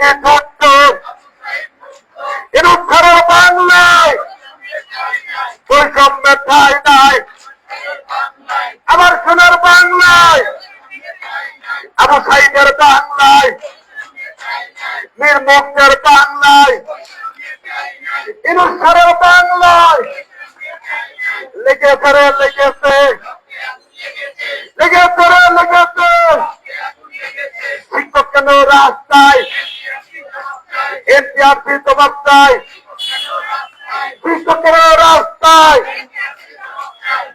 লেগে যুদ্ধ ইনুসারের বাংলায় বৈষম্য ঠাই নাই। আমার সোনার বাংলায়, আবু সাইদের বাংলায়, মীর মুক্তের বাংলায়। ইনুসারের বাংলায় লেগেছে রে, লেগেছে। লেগেছে রে, লেগেছে। শিক্ষক কেন রাস্তায় শিক্ষকের রাস্তায়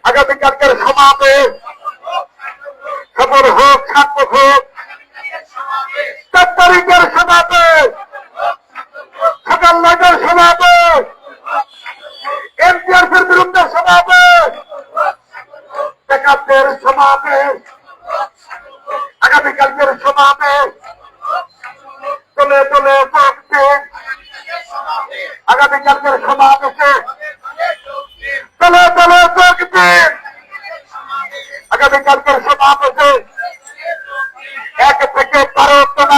আগামীকালকের সমাবেশ। খবর হোক, ছাত্র হোক চার তারিখের সমাবেশ। সকাল নয়টার সমাবেশ। এনটিআরসির বিরুদ্ধে সমাবেশ। বেকারদের সমাবেশ। আগামীকালকের সমাবেশ। আগামীকালকের সমাবেশে চলে চলে পড়ছে আগামীকালকের এক থেকে বারো তম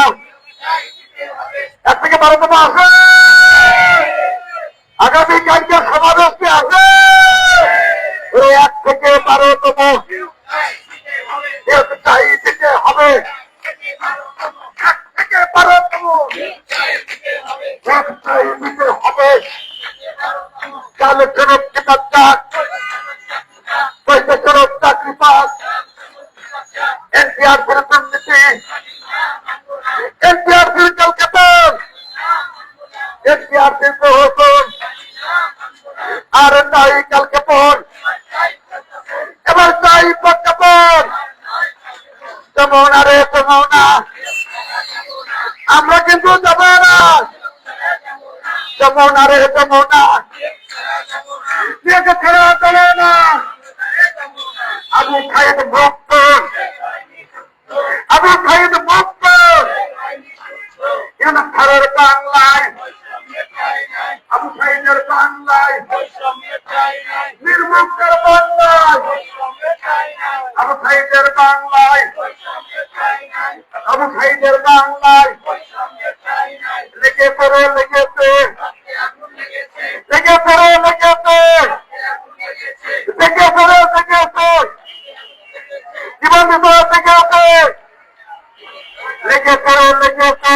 এক থেকে বারো তম আছে। আগামীকালকের সমাবেশে আছে। ওই এক থেকে বারো তম চাই দিতে হবে। এক থেকে বারো তম তাহলে ফেরত কেনার চাক পয়সা ফেরত চাকরি পাস এনপিআর ফেরত দুর্নীতি এনপিআর ফির কলকাতা এনপিআর ফির প্রহসন আর নাই কালকে এবার চাই প্রজ্ঞাপন যেমন আরে তেমন না আমরা কিন্তু যাব না যেমন আরে তেমন না দেখে ফেরা চলে না। আবু খাইদ মুক্ত আবু খাইদ মুক্ত এখানে ফেরার বাংলায়, আবু খাইদের বাংলায়, নির্মুক্তের বাংলায়, আবু খাইদের বাংলায়, আবু খাইদের বাংলায় লেগে পড়ে লেগেছে জীবন বিপদ লেগেছে লেগে পড়ে লেগেছে বিএসি তো রক্ত